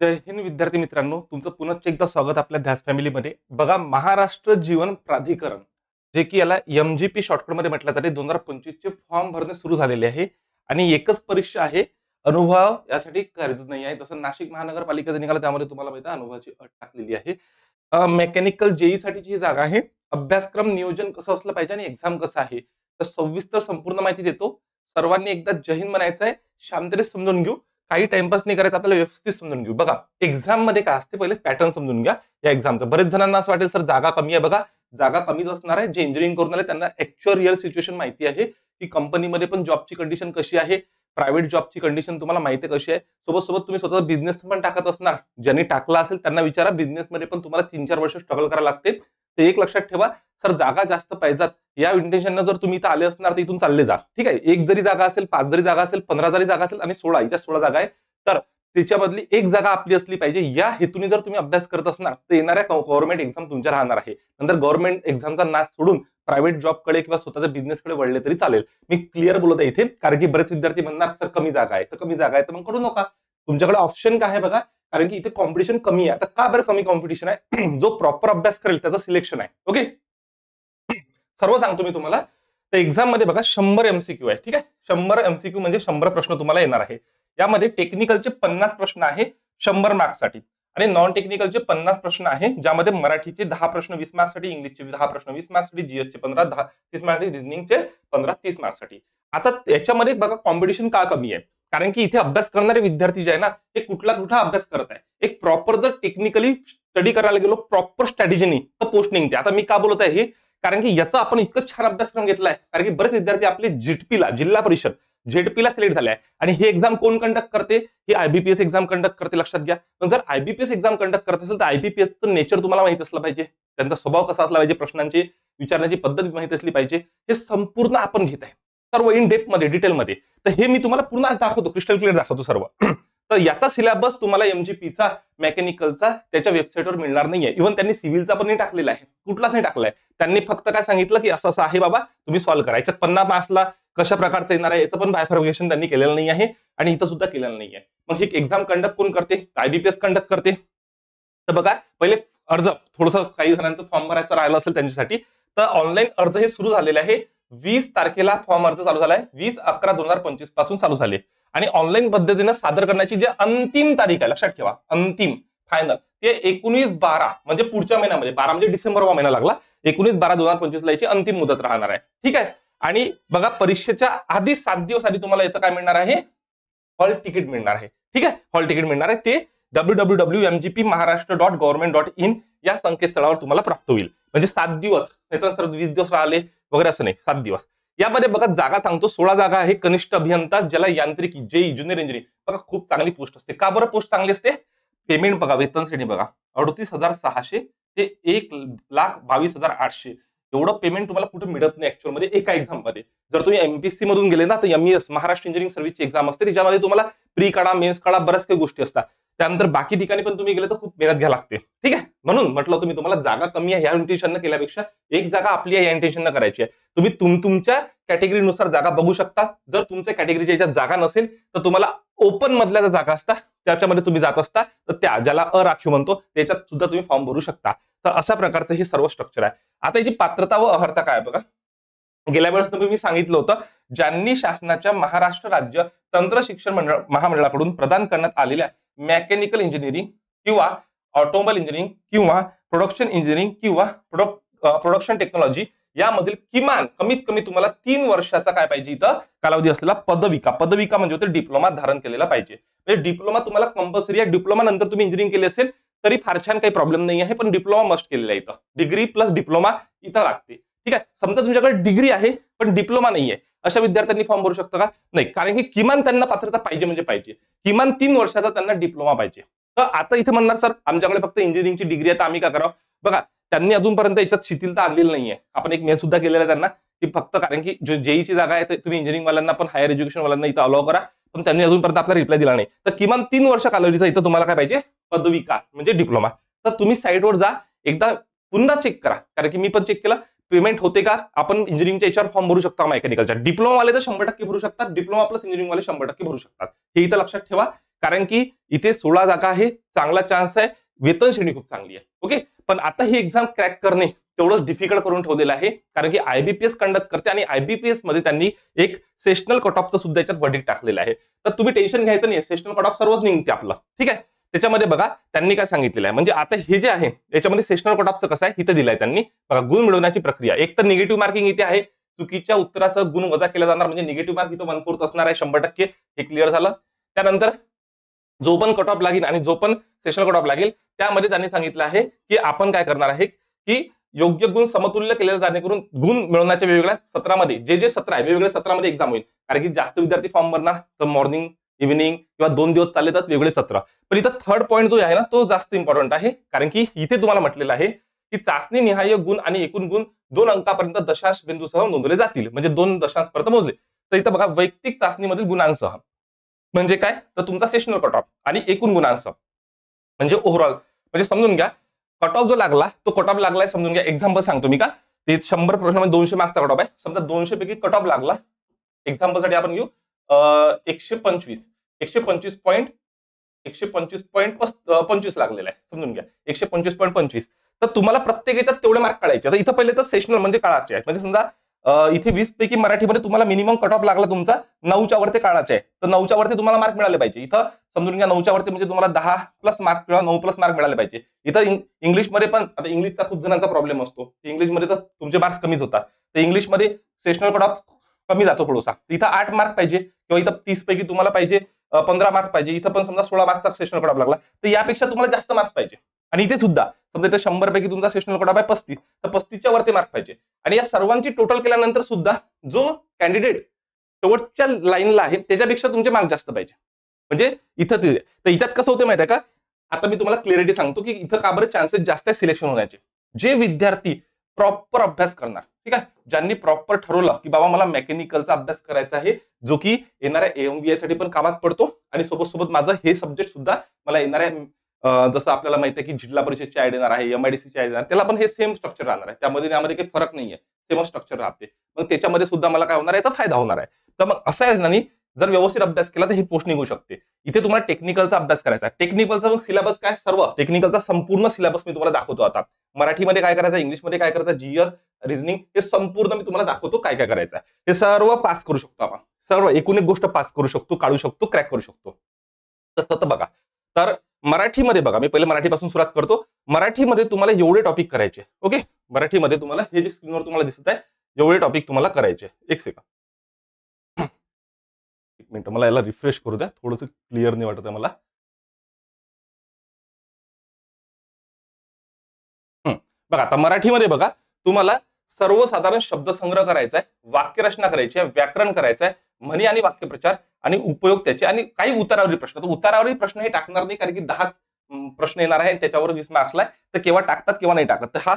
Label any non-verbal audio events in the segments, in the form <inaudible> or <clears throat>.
जय हिंद विद्यार्थी मित्रांनो तुमचं पुन्हा एकदा स्वागत आपल्या ध्यास फॅमिलीमध्ये बघा महाराष्ट्र जीवन प्राधिकरण जे की याला एमजीपी शॉर्टकटमध्ये म्हटलं जाते दोन हजार पंचवीसचे फॉर्म भरणे सुरू झालेले आहे. आणि एकच परीक्षा आहे अनुभव यासाठी कर्ज नाही आहे. जसं नाशिक महानगरपालिकेचा निघाला त्यामध्ये तुम्हाला माहिती आहे अनुभवाची अट टाकलेली आहे. मेकॅनिकल जेई साठी ही जागा आहे अभ्यासक्रम नियोजन कसं असलं पाहिजे आणि एक्झाम कसं आहे तर सविस्तर संपूर्ण माहिती देतो. सर्वांनी एकदा जय हिंद म्हणायचं आहे शांततेने समजून घेऊ. काही टाइमपास नाही करायचं आपल्याला व्यवस्थित समजून घेऊ. बघा एक्झाममध्ये काय असते पहिले पॅटर्न समजून घ्या या एक्झामचं बरेच जणांना असं वाटेल सर जागा कमी आहे. बघा जागा कमीच असणार आहे जे इंजिनिअरिंग करून आले त्यांना ऍक्च्युअल रिअल सिच्युएशन माहिती आहे की कंपनीमध्ये पण जॉबची कंडिशन कशी आहे प्रायव्हेट जॉबची कंडिशन तुम्हाला माहिती कशी आहे? सोबत सोबत तुम्ही स्वतःचा बिझनेस पण टाकत असणार. ज्यांनी टाकला असेल त्यांना विचारा बिझनेसमध्ये पण तुम्हाला तीन चार वर्ष स्ट्रगल करायला लागते ते एक लक्षात ठेवा सर जागा जास्त पाहिजात. या इंटेन्शननं जर तुम्ही इथं आले असणार तर इथून चालले जा. ठीक आहे? एक जरी जागा असेल पाच जरी जागा असेल पंधरा जरी जागा असेल आणि सोळा हिच्या सोळा जागा आहे. तर त्याच्यामधली एक जागा आपली असली पाहिजे. या हेतूने जर तुम्ही अभ्यास करत असणार तर येणाऱ्या गव्हर्नमेंट एक्झाम तुमच्या राहणार आहे. नंतर गव्हर्नमेंट एक्झामचा नाश सोडून प्रायव्हेट जॉबकडे किंवा स्वतःच्या बिझनेसकडे वळले तरी चालेल. मी क्लिअर बोलत आहे इथे कारण की बरेच विद्यार्थी म्हणणार सर कमी जागा आहे. तर कमी जागा आहे. तर मग करू नका. तुमच्याकडे ऑप्शन काय आहे बघा? कारण की इथे कॉम्पिटिशन कमी आहे. आता का बरं कमी कॉम्पिटिशन आहे? <clears throat> जो प्रॉपर अभ्यास करेल त्याचं सिलेक्शन आहे. ओके सर्व सांगतो मी तुम्हाला. तर एक्झाममध्ये बघा शंभर एमसीक्यू आहे. ठीक आहे? शंभर एमसीक्यू म्हणजे शंभर प्रश्न तुम्हाला येणार आहे. यामध्ये टेक्निकलचे पन्नास प्रश्न आहे शंभर मार्क्ससाठी आणि नॉन टेक्निकलचे पन्नास प्रश्न आहे ज्यामध्ये मराठीचे दहा प्रश्न वीस मार्क्ससाठी इंग्लिशचे दहा प्रश्न वीस मार्क्ससाठी जीएसचे पंधरा दहा तीस मार्क्ससाठी रिझनिंगचे पंधरा तीस मार्क्ससाठी. आता याच्यामध्ये बघा कॉम्पिटिशन का कमी आहे? कारण की इथे अभ्यास करणारे विद्यार्थी जे आहे ना ते कुठला कुठला अभ्यास करत आहे. एक प्रॉपर जर टेक्निकली स्टडी करायला गेलो प्रॉपर स्ट्रॅटेजीनी तर पोस्ट निघते आता मी का बोलत आहे हे? कारण की याचा आपण इतकं छान अभ्यासक्रम घेतलाय. कारण की बरेच विद्यार्थी आपले जिटपीला जिल्हा परिषद झेडपीला सिलेक्ट झाले आहे आणि हे एक्झाम कोण कंडक्ट करते? ही आयबीपीएस एक्झाम कंडक्ट करते लक्षात घ्या. पण जर आयबीपीएस एक्झाम कंडक्ट करत असेल तर आयबीपीएसचं नेचर तुम्हाला माहीत असलं पाहिजे. त्यांचा स्वभाव कसा असला पाहिजे प्रश्नांची विचारण्याची पद्धत माहिती असली पाहिजे. हे संपूर्ण आपण घेत आहे. सर्व इन डेप्थमध्ये डिटेलमध्ये तर हे मी तुम्हाला पूर्ण दाखवतो क्रिस्टल क्लिअर दाखवतो सर्व. तर याचा सिलेबस तुम्हाला एमजीपीचा मेकॅनिकलचा त्याच्या वेबसाईटवर मिळणार नाहीये. इव्हन त्यांनी सिव्हिलचा पण नाही टाकलेला आहे. कुठलाच नाही टाकलाय. त्यांनी फक्त काय सांगितलं की असं असं आहे बाबा तुम्ही सॉल्व्ह करा. याच्यात पन्नास मार्क्सला कशा प्रकारचं येणार आहे याचं पण बायफर्गेशन त्यांनी केलेलं नाही आहे आणि इथं सुद्धा केलेलं नाहीये मग ही एक्झाम कंडक्ट कोण करते? आयबीपीएस कंडक्ट करते? तर बघा पहिले अर्ज थोडस काही जणांचं फॉर्म भरायचं राहिलं असेल त्यांच्यासाठी तर ऑनलाईन अर्ज हे सुरू झालेले आहे. वीस तारखेला फॉर्म अर्ज चालू झालाय. वीस अकरा दोन हजार पंचवीसपासून चालू झाले. आणि ऑनलाईन पद्धतीनं सादर करण्याची जी अंतिम तारीख आहे लक्षात ठेवा अंतिम फायनल ते एकोणीस बारा म्हणजे पुढच्या महिन्यामध्ये बारा म्हणजे डिसेंबर वा महिना लागला एकोणीस बारा दोन हजार पंचवीस ला याची अंतिम मुदत राहणार आहे. ठीक आहे? आणि बघा परीक्षेच्या आधी सात दिवस आधी तुम्हाला याचं काय मिळणार आहे? हॉल तिकीट मिळणार आहे. ठीक आहे? हॉल तिकीट मिळणार आहे. ते W W W MGP Maharashtra dot government dot in या संकेतस्थळावर तुम्हाला प्राप्त होईल. म्हणजे सात दिवस त्याच्यानंतर वीस दिवस राहिले वगैरे असं नाही सात दिवस. यामध्ये बघा जागा सांगतो सोळा जागा आहे कनिष्ठ अभियंता ज्याला यांत्रिकी जेई ज्युनियर इंजिनिअरिंग. बघा खूप चांगली पोस्ट असते. का बरं पोस्ट चांगली असते? पेमेंट बघा वेतन श्रेणी बघा. अडतीस हजार सहाशे ते एक लाख बावीस हजार आठशे. एवढं पेमेंट तुम्हाला कुठे मिळत नाही ऍक्च्युअलमध्ये एका एक्झाममध्ये. जर तुम्ही एमपीसी मधून गेले ना तर एमईएस महाराष्ट्र इंजिनिअरिंग सर्व्हिसची एक्झाम असते. त्याच्यामध्ये तुम्हाला प्री काढा मेन्स काढा बऱ्याच काही गोष्टी असतात. त्यानंतर बाकी ठिकाणी पण तुम्ही गेले तर खूप मेहनत घ्या लागते. ठीक आहे? म्हणून म्हटलं तुम्ही तुम्हाला जागा कमी आहे या इंटेन्शन केल्यापेक्षा एक जागा आपली आहे या इंटेन्शन करायची आहे. तुम्ही तुम तुमच्या कॅटेगरीनुसार जागा बघू शकता. जर तुमच्या कॅटेगरीच्या याच्यात जागा नसेल तर तुम्हाला ओपन मधल्या ज्या जागा असतात त्याच्यामध्ये तुम्ही जात असता. तर त्या ज्याला अराखीव म्हणतो त्याच्यात सुद्धा तुम्ही फॉर्म भरू शकता. तर अशा प्रकारचं हे सर्व स्ट्रक्चर आहे. आता याची पात्रता व अहर्ता काय बघा? गेल्या वेळेस मी सांगितलं होतं ज्यांनी शासनाच्या महाराष्ट्र राज्य तंत्र शिक्षण मंडळ महामंडळाकडून प्रदान करण्यात आलेल्या मेकॅनिकल इंजिनिअरिंग किंवा ऑटोमोबाईल इंजिनिअरिंग किंवा प्रोडक्शन इंजिनिअरिंग किंवा प्रोडक्ट प्रोडक्शन टेक्नॉलॉजी यामधील किमान कमीत कमी तुम्हाला तीन वर्षाचा काय पाहिजे इथं? कालावधी असलेला पदविका. पदविका म्हणजे होते डिप्लोमा धारण केलेला पाहिजे. म्हणजे डिप्लोमा तुम्हाला कंपल्सरी आहे. डिप्लोमा नंतर तुम्ही इंजिनिअरिंग केले असेल तरी फार छान काही प्रॉब्लेम नाही आहे पण डिप्लोमा मस्ट केलेला आहे इथं. डिग्री प्लस डिप्लोमा इथं लागते. ठीक आहे? समजा तुमच्याकडे डिग्री आहे पण डिप्लोमा नाही आहे अशा विद्यार्थ्यांनी फॉर्म भरू शकता का? नाही. कारण की किमान त्यांना पात्रता पाहिजे म्हणजे पाहिजे. किमान तीन वर्षाचा त्यांना डिप्लोमा पाहिजे. तर आता इथे म्हणणार सर आमच्याकडे फक्त इंजिनिअरिंगची डिग्री आहे तर आम्ही का करावं? बघा त्यांनी अजूनपर्यंत याच्यात शिथिलता आणलेली नाहीये. आपण एक मेल सुद्धा केलेला आहे त्यांना की फक्त कारण की जो जेईची जागा आहे तुम्ही इंजिनिअरिंग वाल्यांना पण हायर एज्युकेशन वाल्यांना इथं अलाव करा. पण त्यांनी अजूनपर्यंत आपला रिप्लाय दिला नाही. तर किमान तीन वर्ष कालावधीचा इथं तुम्हाला काय पाहिजे? पदविका म्हणजे डिप्लोमा तर तुम्ही साईटवर जा. एकदा पुन्हा चेक करा. कारण की मी पण चेक केलं. पेमेंट होते का? आपण इंजिनिअरिंगच्या याच्यावर फॉर्म भरू शकता मेकॅनिकलच्या डिप्लोमावाले तर शंभर टक्के भरू शकतात. डिप्लोमा प्लस इंजिनिअरिंगवाले शंभर टक्के भरू शकतात. हे इथं लक्षात ठेवा. कारण की इथे सोळा जागा आहे. चांगला चान्स आहे. वेतन श्रेणी खूप चांगली आहे. ओके पण आता ही एक्झाम क्रॅक करणे तेवढंच डिफिकल्ट करून ठेवलेलं आहे. कारण की आयबीपीएस कंडक्ट करते आणि आयबीपीएसमध्ये त्यांनी एक सेशनल कट ऑफचं सुद्धा याच्यात वर्डिक टाकलेलं आहे. तर तुम्ही टेन्शन घ्यायचं नाही सेशनल कट ऑफ सर्वच निघते आपलं. ठीक आहे? त्याच्यामध्ये बघा त्यांनी काय सांगितलेलं आहे. म्हणजे आता हे जे आहे याच्यामध्ये सेशनल कट ऑफचं कसं आहे इथं दिलंय त्यांनी. बघा गुण मिळवण्याची प्रक्रिया. एक तर निगेटिव्ह मार्किंग इथे आहे. चुकीच्या उत्तरासह गुण वजा केला जाणार. म्हणजे निगेटिव्ह मार्क इथं वन फोर्थ असणार आहे शंभर टक्के. हे क्लिअर झालं. त्यानंतर जो पण कट ऑफ लागेल आणि जो पण सेशनल कट ऑफ लागेल त्यामध्ये त्यांनी सांगितलं आहे की आपण काय करणार आहे की योग्य गुण समतुल्य केले जाणेकरून गुण मिळवण्याच्या वेगवेगळ्या सत्रामध्ये जे जे सत्र आहे वेगवेगळ्या सत्रामध्ये एक्झाम होईल. कारण की जास्त विद्यार्थी फॉर्म भरणार तर मॉर्निंग इव्हिनिंग किंवा दोन दिवस चालले तर वेगळे सत्र. पण इथं थर्ड पॉईंट जो आहे ना तो जास्त इम्पॉर्टंट आहे. कारण की इथे तुम्हाला म्हटलेलं आहे की चाचणी निहाय गुण आणि एकूण गुण दोन अंकापर्यंत दशांश बिंदूसह नोंदवले जातील. म्हणजे दोन दशांशपर्यंत मोजले. तर इथं बघा वैयक्तिक चाचणीमधील गुणांसह म्हणजे काय? तर तुमचा सेशनल कट ऑफ आणि एकूण गुणांसह म्हणजे ओव्हरऑल म्हणजे समजून घ्या कट ऑफ जो लागला तो कट ऑफ लागलाय समजून घ्या. एक्झाम्पल सांगतो मी का? ते शंभर प्रश्न दोनशे मार्क्सचा कट ऑफ आहे. समजा दोनशे पैकी कट ऑफ लागला. एक्झाम्पलसाठी आपण घेऊ. एकशे पंचवीस. एकशे पंचवीस पॉईंट एकशे पंचवीस पॉईंट पंचवीस लागलेला आहे. समजून घ्या. एकशे पंचवीस पॉईंट पंचवीस. तर तुम्हाला प्रत्येक याच्यात तेवढे मार्क काढायचे. आता इथं पहिले तर सेशनल म्हणजे काळाचे आहेत. म्हणजे समजा इथे वीस पैकी मराठीमध्ये तुम्हाला मिनिमम कट ऑफ लागला तुमचा नऊच्या वरती काळाचे आहे तर नऊच्या वरती तुम्हाला मार्क मिळाले पाहिजे. इथं समजून घ्या नऊच्या वरती म्हणजे तुम्हाला दहा प्लस मार्क किंवा नऊ प्लस मार्क मिळाले पाहिजे. इथं इंग्लिशमध्ये पण आता इंग्लिशचा खूप जणांचा प्रॉब्लेम असतो. इंग्लिशमध्ये तर तुमचे मार्क्स कमीच होतात. तर इंग्लिशमध्ये सेशनल कट ऑफ कमी जातो थोडासा. इथं आठ मार्क पाहिजे किंवा इथं तीस पैकी तुम्हाला पाहिजे पंधरा मार्क पाहिजे. इथं पण समजा सोळा मार्कचा सेशनल कट लागला तर यापेक्षा तुम्हाला जास्त मार्क्स पाहिजे. आणि इथे सुद्धा समजा इथे शंभर पैकी तुमचा सेशनल कट आहे पस्तीस तर पस्तीसच्या वरती मार्क पाहिजे. आणि या सर्वांची टोटल केल्यानंतर सुद्धा जो कॅन्डिडेट शेवटच्या लाईनला आहे त्याच्यापेक्षा तुमचे मार्क जास्त पाहिजे. म्हणजे इथं ते तर याच्यात कसं होतं माहिती आहे का? आता मी तुम्हाला क्लिअरिटी सांगतो की इथं का बरं चान्सेस जास्त आहे सिलेक्शन होण्याचे. जे विद्यार्थी प्रॉपर अभ्यास करणार ठीक आहे? ज्यांनी प्रॉपर ठरवलं की बाबा मला मेकॅनिकलचा अभ्यास करायचा आहे जो की येणाऱ्या एमबीआयसाठी पण कामात पडतो आणि सोबत सोबत माझं हे सब्जेक्ट सुद्धा मला येणाऱ्या जसं आपल्याला माहिती आहे की जिल्हा परिषदची ऍड येणार आहे एमआयडीसीची ऍड येणार त्याला पण हे सेम स्ट्रक्चर राहणार आहे. त्यामध्ये यामध्ये काही फरक नाहीये. सेम स्ट्रक्चर राहते. मग त्याच्यामध्ये सुद्धा मला काय होणार आहे? याचा फायदा होणार आहे. तर मग असं आहे ना जर व्यवस्थित अभ्यास केला तर ही पोस्ट निघू शकते. इथे तुम्हाला टेक्निकलचा अभ्यास करायचा. आहे टेक्निकलचा मग सिलेबस काय? सर्व. टेक्निकलचा संपूर्ण सिलेबस मी तुम्हाला दाखवतो आता. मराठीमध्ये काय करायचं? इंग्लिशमध्ये काय करायचं? जीएस रिझनिंग हे संपूर्ण मी तुम्हाला दाखवतो काय काय करायचं हे सर्व पास करू शकतो आपण. सर्व एकूण एक गोष्ट पास करू शकतो काढू शकतो क्रॅक करू शकतो. तसं तर बघा. तर मराठीमध्ये बघा मी पहिले मराठीपासून सुरुवात करतो. मराठीमध्ये तुम्हाला एवढे टॉपिक करायचे. ओके? मराठीमध्ये तुम्हाला हे जे स्क्रीनवर तुम्हाला दिसत आहे एवढे टॉपिक तुम्हाला करायचे. एक सेकंड एक मिनटं मला याला रिफ्रेश करू द्या. थोडंसं क्लिअर नाही वाटत आहे मला. बघा आता मराठीमध्ये बघा तुम्हाला सर्वसाधारण शब्दसंग्रह करायचा आहे वाक्यरचना करायची आहे व्याकरण करायचं आहे म्हणी आणि वाक्यप्रचार आणि उपयोग त्याचे आणि काही उतारावरील प्रश्न. तर उतारावरील प्रश्न हे टाकणार नाही कारण की दहा प्रश्न येणार आहे त्याच्यावर वीस मार्क्सला तर केव्हा टाकतात केव्हा नाही टाकत. तर हा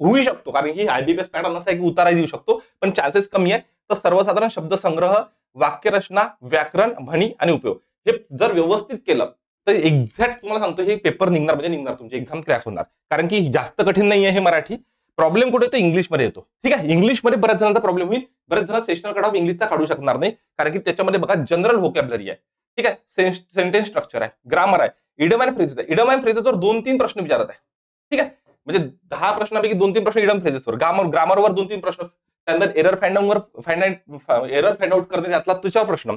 होऊ शकतो कारण की आयबीपीएस पॅटर्न असा आहे की उतारा येऊ शकतो पण चान्सेस कमी आहे तर सर्वसाधारण शब्दसंग्रह वाक्यरचना व्याकरण म्हणी आणि उपयोग. हे जर व्यवस्थित केलं तर एक्झॅक्ट तुम्हाला सांगतो हे पेपर निघणार म्हणजे निघणार तुमची. एक्झाम क्रॅक होणार. कारण की जास्त कठीण नाही आहे हे मराठी. प्रॉब्लेम कुठे येतो? इंग्लिशमध्ये येतो. ठीक आहे? इंग्लिशमध्ये बऱ्याच जणांचा प्रॉब्लेम होईल. बरेच जण सेशनल कट ऑफ इंग्लिशचा काढू शकणार नाही. कारण की त्याच्यामध्ये बघा जनरल व्होकॅबलरी आहे. ठीक आहे? सेंटेन्स स्ट्रक्चर आहे. ग्रामर आहे. इडम अँड फ्रेजेस आहे. इडम अँड फ्रेजेसवर दोन तीन प्रश्न विचारत आहे. ठीक आहे? म्हणजे दहा प्रश्नापैकी दोन तीन प्रश्न इडम फ्रेजेसवर ग्रामर ग्रामरवर दोन तीन प्रश्न त्यानंतर एरर फाइंडवर फाइंड एरर फाइंड आउट करते त्यातला तुझ्यावर प्रश्न.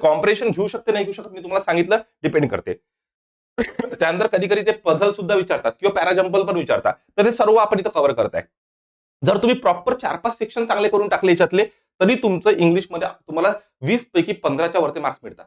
कॉम्प्रेशन घेऊ शकते नाही घेऊ शकत मी तुम्हाला सांगितलं डिपेंड करते. त्यानंतर कधी कधी ते पझल सुद्धा विचारतात किंवा पॅराजम्पल पण विचारतात. तर ते सर्व आपण इथं कव्हर करताय. जर तुम्ही प्रॉपर चार पाच सेक्शन चांगले करून टाकले याच्यातले तरी तुमचं इंग्लिशमध्ये तुम्हाला वीस पैकी पंधराच्या वरती मार्क्स मिळतात.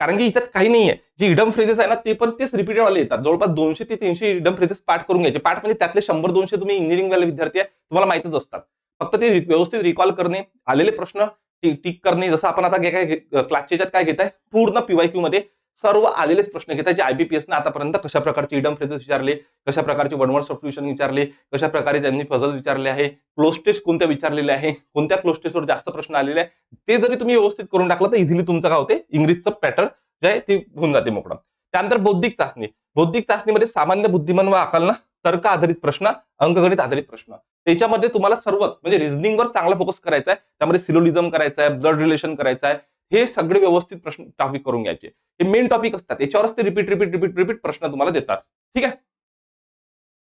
कारण की याच्यात काही नाहीये. जे इडम फ्रेजेस आहे ना ते पण तेच रिपीटेड वाले येतात. जवळपास दोनशे ते तीनशे इडम फ्रेजेस पाठ करून घ्यायचे. पाठ म्हणजे त्यातले शंभर दोनशे तुम्ही इंजिनिअरिंग वाले विद्यार्थी आहे तुम्हाला माहितच असतात. फक्त ते व्यवस्थित रिकॉल करणे आलेले प्रश्न टिक करणे जसं आपण आता काय क्लासच्या याच्यात काय घेत आहे पूर्ण पीवायक्यू मध्ये सर्व आलेलेच प्रश्न घेतात जे आयबीपीएस ने आतापर्यंत कशा प्रकारचे इडम फ्रेजेस विचारले कशा प्रकारचे वनवर्ड सोल्युशन विचारले कशा प्रकारे त्यांनी पझल विचारले आहे क्लोज टेस्ट कोणत्या विचारलेले आहे कोणत्या क्लोज टेस्टवर जास्त प्रश्न आलेले आहे ते जरी तुम्ही व्यवस्थित करून टाकलं तर इझिली तुमचं काय होते? इंग्लिशचं पॅटर्न जे आहे ते होऊन जाते मोकळं. त्यानंतर बौद्धिक चाचणी. बौद्धिक चाचणीमध्ये सामान्य बुद्धिमान व आकलना तर्क आधारित प्रश्न अंकगणित आधारित प्रश्न. त्याच्यामध्ये तुम्हाला सर्वच म्हणजे रिझनिंगवर चांगला फोकस करायचा आहे त्यामध्ये सिलोलिझम करायचा आहे ब्लड रिलेशन करायचं आहे हे सगळे व्यवस्थित प्रश्न टॉपिक करून घ्यायचे. हे मेन टॉपिक असतात. याच्यावरच ते रिपीट रिपीट रिपीट रिपीट प्रश्न तुम्हाला देतात. ठीक आहे?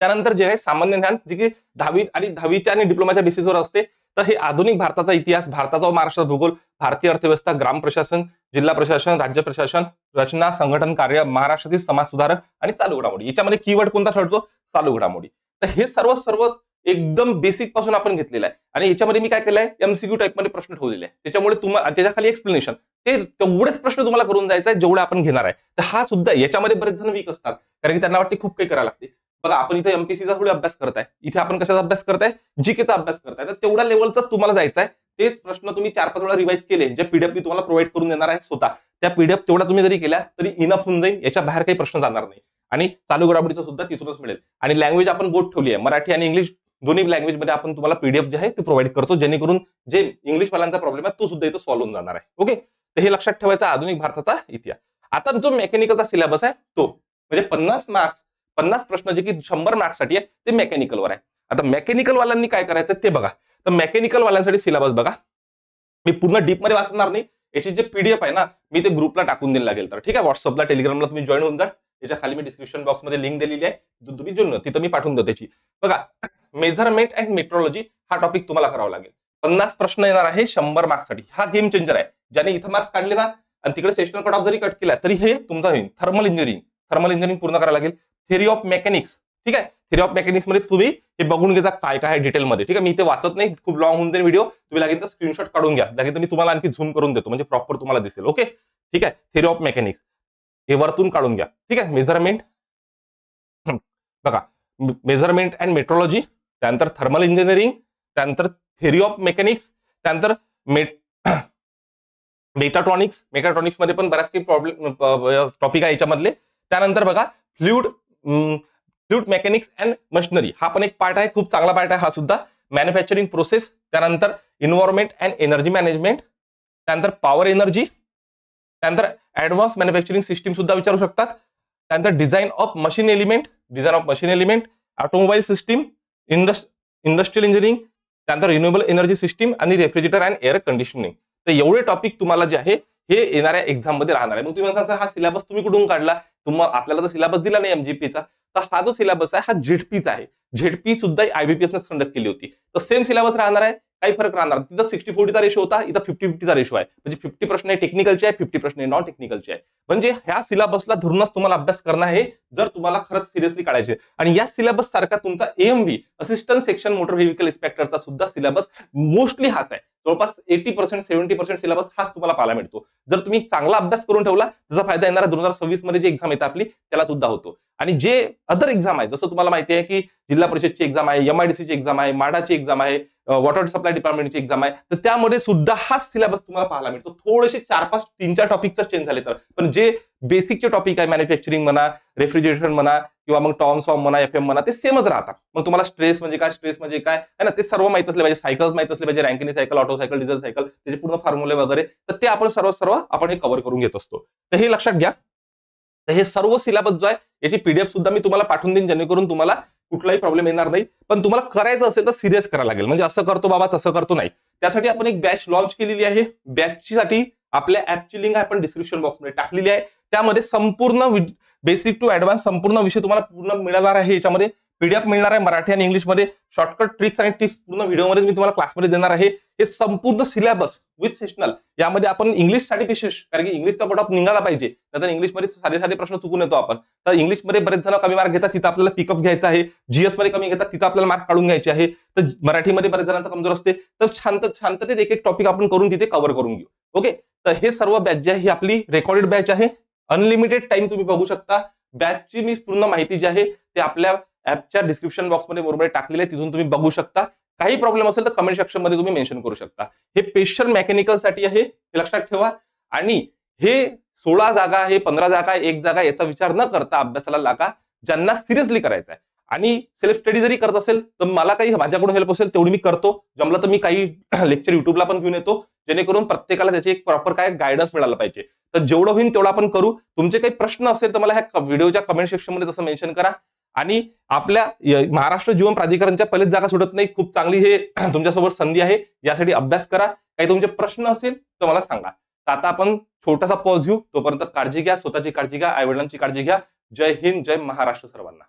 त्यानंतर जे आहे सामान्य ज्ञान जे की दहावी आणि दहावीच्या आणि डिप्लोमाच्या बेसिसवर असते तर हे आधुनिक भारताचा इतिहास भारताचा व महाराष्ट्र भूगोल भारतीय अर्थव्यवस्था ग्राम प्रशासन जिल्हा प्रशासन राज्य प्रशासन रचना संघटन कार्य महाराष्ट्रातील समाज सुधारक आणि चालू घडामोडी. याच्यामध्ये कीवर्ड कोणता ठरतो? चालू घडामोडी. तर हे सर्व सर्व एकदम बेसिकपासून आपण घेतलेलं आहे. आणि याच्यामध्ये मी काय केलंय? एमसीक्यू टाईपमध्ये प्रश्न ठेवलेले आहे त्याच्यामुळे तुम्हाला त्याच्याखाली एक्सप्लेनेशन ते तेवढेच प्रश्न तुम्हाला करून जायचं आहे जेवढा आपण घेणार आहे. तर हा सुद्धा याच्यामध्ये बरेच जण वीक असतात. कारण की त्यांना वाटते खूप काही करायला लागते. बघा आपण इथे एमपीसीचा थोडी अभ्यास करताय. इथे आपण कशाचा अभ्यास करताय? जीकेचा अभ्यास करताय. तर तेवढ्या लेवलचाच तुम्हाला जायचा आहे तेच प्रश्न तुम्ही चार पाच वेळा रिवाईज केले जे पीडीएफ मी तुम्हाला प्रोव्हाइड करून देणार आहे स्वतः. त्या पीडीएफ तेवढा तुम्ही जरी केल्या तरी इनफ होऊन जाईल. याच्या बाहेर काही प्रश्न जाणार नाही. आणि चालू घडामोडीचं सुद्धा तिथूनच मिळेल. आणि लँग्वेज आपण बोट ठेवली आहे. मराठी आणि इंग्लिश दोन्ही लँग्वेजमध्ये आपण तुम्हाला पीडीएफ जे आहे ते प्रोव्हाइड करतो जेणेकरून जे इंग्लिश वाल्यांचा प्रॉब्लेम आहे तो सुद्धा इथं सॉल्व्ह होऊन जाणार आहे. ओके तर हे लक्षात ठेवायचा आधुनिक भारताचा इतिहास. आता जो मेकॅनिकलचा सिलेबस आहे तो म्हणजे पन्नास मार्क्स पन्नास प्रश्न जे की शंभर मार्क्ससाठी आहे ते मेकॅनिकलवर आहे. आता मेकॅनिकल वाल्यांनी काय करायचं ते बघा. तर मेकॅनिकल वाल्यांसाठी सिलेबस बघा. मी पूर्ण डीपमध्ये वाचणार नाही. याची जे पीडीएफ आहे ना मी ते ग्रुपला टाकून द्यायला लागेल तर. ठीक आहे? व्हॉट्सअपला टेलिग्रामला तुम्ही जॉईन होऊन जा. त्याच्याखाली मी डिस्क्रिप्शन बॉक्समध्ये लिंक दिलेली आहे. तुम्ही जॉईन तिथं मी पाठवून देतो त्याची. बघा मेझरमेंट अँड मेट्रोलॉजी हा टॉपिक तुम्हाला करावा लागेल. पन्नास प्रश्न येणार आहे शंभर मार्क्ससाठी हा गेम चेंजर आहे. ज्याने इथं मार्क्स काढले ना आणि तिकडे सेशनल कट ऑफ जरी कट केला तरी हे तुमचा होईल. थर्मल इंजिनिअरिंग थर्मल इंजिनिअरिंग पूर्ण करायला लागेल. थेरी ऑफ मेकॅनिक्स ठीक आहे? थेरी ऑफ मेकॅनिक्समध्ये तुम्ही हे बघून घेजा काय काय डिटेलमध्ये ठीक आहे? मी इथे वाचत नाही खूप लॉंग होऊन जाईल व्हिडिओ तुम्ही लागेल तर स्क्रीनशॉट काढून घ्या. लागेल तर मी तुम्हाला आणखी झूम करून देतो. म्हणजे प्रॉपर तुम्हाला दिसेल. ओके ठीक आहे? थेरी ऑफ मेकॅनिक्स हे वरतून काढून घ्या. ठीक आहे? मेजरमेंट बघा. मेजरमेंट अँड मेट्रोलॉजी त्यानंतर थर्मल इंजिनिअरिंग त्यानंतर थेरी ऑफ़ मेकॅनिक्स त्यानंतर मेट मेटाट्रॉनिक्स मेकाट्रॉनिक्स मध्ये पण बऱ्याच काही प्रॉब्लेम टॉपिक आहे याच्यामधले. त्यानंतर बघा fluid fluid mechanics and machinery हा पण एक पार्ट आहे, खूप चांगला पार्ट आहे हा सुद्धा. मॅन्युफॅक्चरिंग प्रोसेस त्यानंतर इन्व्हायरमेंट अँड एनर्जी मॅनेजमेंट त्यानंतर पॉवर एनर्जी त्यानंतर ऍडव्हान्स मॅन्युफॅक्चरिंग सिस्टीम सुद्धा विचारू शकतात. त्यानंतर design of machine element design of machine element automobile system इंडस्ट industrial engineering त्यानंतर रिन्युएबल एनर्जी सिस्टीम आणि रेफ्रिजरेटर अँड एअर कंडिशनिंग तर एवढे टॉपिक तुम्हाला जे आहे हे येणाऱ्या एक्झाममध्ये राहणार आहे. मग तुम्ही म्हणता हा सिलेबस तुम्ही कुठून काढला? तुम्हाला आपल्याला तर सिलेबस दिला नाही एमजीपीचा तर हा जो सिलेबस आहे हा झेडपीचा आहे. झेडपी सुद्धा आयबीपीएस ने कंडक्ट केली होती. तर सेम सिलेबस राहणार आहे काही फरक राहणार तिथं सिक्स्टी फोर्टीचा रेशो होता इथं फिफ्टी फिफ्टीचा रेशो आहे. म्हणजे फिफ्टी प्रश्न हे टेक्निकलचे आहे फिफ्टी प्रश्न हे नॉन टेक्निकलचे आहे. म्हणजे ह्या सिलेबसला धरूनच तुम्हाला अभ्यास करणं आहे जर तुम्हाला खरंच सिरियसली काढायचे आणि या सिलेबस सारखा तुमचा AMV assistant section motor vehicle इन्स्पेक्टरचा सुद्धा सिलेबस मोस्टली हाच आहे. जवळपास eighty percent seventy percent syllabus हाच तुम्हाला पाहायला मिळतो. जर तुम्ही चांगला अभ्यास करून ठेवला त्याचा फायदा येणारा दोन हजार सव्वीसमध्ये जी एक्झाम येते आपली त्याला सुद्धा होतो. आणि जे अदर एक्झाम आहे जसं तुम्हाला माहिती आहे की जिल्हा परिषदची एक्झाम आहे एमआयडीसीची एक्झाम आहे माडाची एक्झाम आहे वॉटर सप्लाय डिपार्टमेंटची एक्झाम आहे तर त्यामध्ये सुद्धा हाच सिलेबस तुम्हाला पाहायला मिळतो. थोडेसे चार पाच तीन चार टॉपिकचा चेंज झाले तर. पण जे बेसिकचे टॉपिक आहे मॅन्युफॅक्चरिंग म्हणा रेफ्रिजरेशन म्हणा किंवा मग टॉम सॉम म्हणा एफ एम म्हणा ते सेमच राहतात. मग तुम्हाला स्ट्रेस म्हणजे काय स्ट्रेस म्हणजे काय? है ना? ते सर्व माहीत असले पाहिजे सायकल्स माहीत असले पाहिजे Rankine cycle Otto cycle Diesel cycle त्याचे पूर्ण फॉर्म्युले वगैरे तर ते आपण सर्व सर्व आपण हे कव्हर करून घेत असतो. तर हे लक्षात घ्या. तर हे सर्व सिलेबस जो आहे याची पीडीएफ सुद्धा मी तुम्हाला पाठवून देईन जेणेकरून तुम्हाला कुठलाही प्रॉब्लेम येणार नाही. पण तुम्हाला करायचं असेल तर सिरियस करायला लागेल. म्हणजे असं करतो बाबा तसं करतो नाही. त्यासाठी आपण एक बॅच लॉन्च केलेली आहे. बॅचची साठी आपल्या ऍपची लिंक आपण डिस्क्रिप्शन बॉक्समध्ये टाकलेली आहे. त्यामध्ये संपूर्ण बेसिक टू ऍडव्हान्स संपूर्ण विषय तुम्हाला पूर्ण मिळणार आहे. याच्यामध्ये पीडीएफ मिळणार आहे मराठी आणि इंग्लिशमध्ये शॉर्टकट ट्रिक्स आणि टिप्स पूर्ण व्हिडिओमध्ये मी तुम्हाला क्लासमध्ये देणार आहे. हे संपूर्ण सिलेबस विथ सेशनल यामध्ये आपण इंग्लिशसाठी विशेष कारण की इंग्लिशचा कट ऑफ निघाला पाहिजे. नंतर इंग्लिशमध्ये साधे साधे प्रश्न चुकून येतो आपण. तर इंग्लिशमध्ये बरेच जण कमी मार्क घेतात तिथं आपल्याला पिकअप घ्यायचं आहे. जीएसमध्ये कमी घेतात तिथं आपल्याला मार्क काढून घ्यायचे आहे. तर मराठीमध्ये बरेच जणांचा कमजोर असते. तर शांत शांततेत एक एक टॉपिक आपण करून तिथे कव्हर करून घेऊ. ओके तर हे सर्व बॅच जे आहे ही आपली रेकॉर्डेड बॅच आहे. अनलिमिटेड टाइम तुम्ही बघू शकता. बॅचची मी पूर्ण माहिती जी आहे ते आपल्या ऍपच्या डिस्क्रिप्शन बॉक्समध्ये बरोबर टाकलेली आहे. तिथून तुम्ही बघू शकता. काही प्रॉब्लेम असेल तर कमेंट सेक्शनमध्ये तुम्ही मेन्शन करू शकता. हे स्पेशल मेकॅनिकलसाठी आहे हे लक्षात ठेवा. आणि हे सोळा जागा आहे पंधरा जागा एक जागा याचा विचार न करता अभ्यासाला लागा. ज्यांना सिरियसली करायचा आहे आणि सेल्फ स्टडी जरी करत असेल तर मला काही माझ्याकडून हेल्प असेल तेवढी मी करतो. जमलं तर मी काही <clears throat> लेक्चर युट्यूबला पण घेऊन येतो. जेणेकरून प्रत्येकाला त्याची एक प्रॉपर काय गायडन्स मिळाला पाहिजे. तर जेवढं होईल तेवढं आपण करू. तुमचे काही प्रश्न असेल तर मला ह्या व्हिडिओच्या कमेंट सेक्शनमध्ये मेन्शन करा. आणि आपल्या महाराष्ट्र जीवन प्राधिकरणच्या पहिलेच जागा सुटत नाही. खूप चांगली हे <clears throat> तुमच्यासोबत संधी आहे. यासाठी अभ्यास करा. काही तुमचे प्रश्न असेल तर मला सांगा. तर आता आपण छोटासा पॉज घेऊ. तोपर्यंत काळजी घ्या. स्वतःची काळजी घ्या. आईवडिलांची काळजी घ्या. जय हिंद जय महाराष्ट्र सर्वांना.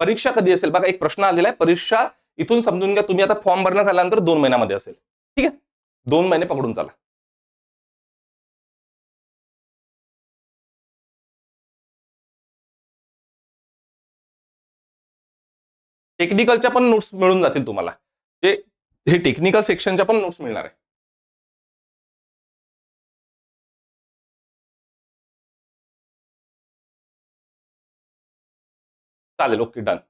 परीक्षा कधी असेल? बघा एक प्रश्न आलेला आहे. परीक्षा इथून समजून घ्या तुम्ही आता फॉर्म भरण्यात आल्यानंतर दोन महिन्यामध्ये असेल. ठीक आहे? दोन महिने पकडून चाला. टेक्निकलच्या पण नोट्स मिळून जातील तुम्हाला. जे हे टेक्निकल सेक्शनच्या पण नोट्स मिळणार आहे. चालेल ओके डन